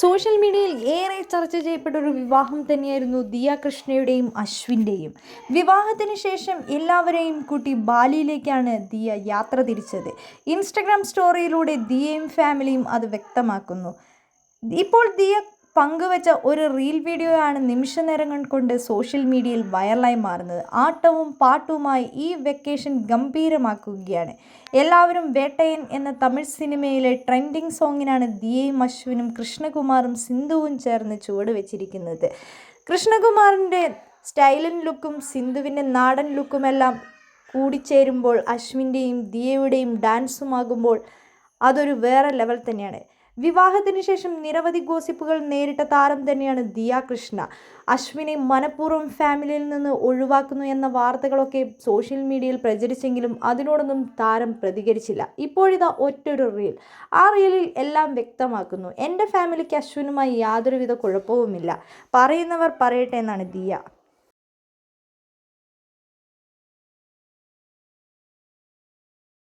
Social മീഡിയയിൽ ഏറെ ചർച്ച ചെയ്യപ്പെട്ട ഒരു വിവാഹം തന്നെയായിരുന്നു ദിയ കൃഷ്ണയുടെയും അശ്വിന്റെയും വിവാഹത്തിന് ശേഷം എല്ലാവരെയും കൂട്ടി ബാലിയിലേക്കാണ് ദിയ യാത്ര തിരിച്ചത്. ഇൻസ്റ്റഗ്രാം സ്റ്റോറിയിലൂടെ ദിയയും ഫാമിലിയും അത് വ്യക്തമാക്കുന്നു. ഇപ്പോൾ ദിയ പങ്കുവച്ച ഒരു റീൽ വീഡിയോയാണ് നിമിഷ നേരങ്ങൾ കൊണ്ട് സോഷ്യൽ മീഡിയയിൽ വൈറലായി മാറുന്നത്. ആട്ടവും പാട്ടുമായി ഈ വെക്കേഷൻ ഗംഭീരമാക്കുകയാണ്. എല്ലാവരും വേട്ടയൻ എന്ന തമിഴ് സിനിമയിലെ ട്രെൻഡിങ് സോങ്ങിനാണ് ദിയയും അശ്വിനും കൃഷ്ണകുമാറും സിന്ധുവും ചേർന്ന് ചുവട് വെച്ചിരിക്കുന്നത്. കൃഷ്ണകുമാറിന്റെ സ്റ്റൈലൻ ലുക്കും സിന്ധുവിന്റെ നാടൻ ലുക്കുമെല്ലാം കൂടിച്ചേരുമ്പോൾ അശ്വിന്റെയും ദിയയുടെയും ഡാൻസുമാകുമ്പോൾ അതൊരു വേറെ ലെവൽ തന്നെയാണ്. വിവാഹത്തിന് ശേഷം നിരവധി ഗോസിപ്പുകൾ നേരിട്ട താരം തന്നെയാണ് ദിയ കൃഷ്ണ. അശ്വിനെ മനഃപൂർവം ഫാമിലിയിൽ നിന്ന് ഒഴിവാക്കുന്നു എന്ന വാർത്തകളൊക്കെ സോഷ്യൽ മീഡിയയിൽ പ്രചരിച്ചെങ്കിലും അതിനോടൊന്നും താരം പ്രതികരിച്ചില്ല. ഇപ്പോഴിതാ ഒറ്റൊരു റീൽ. ആ റീലിൽ എല്ലാം വ്യക്തമാക്കുന്നു. എന്റെ ഫാമിലിക്ക് അശ്വിനുമായി യാതൊരുവിധ കുഴപ്പവുമില്ല. പറയുന്നവർ പറയട്ടെ എന്നാണ് ദിയ.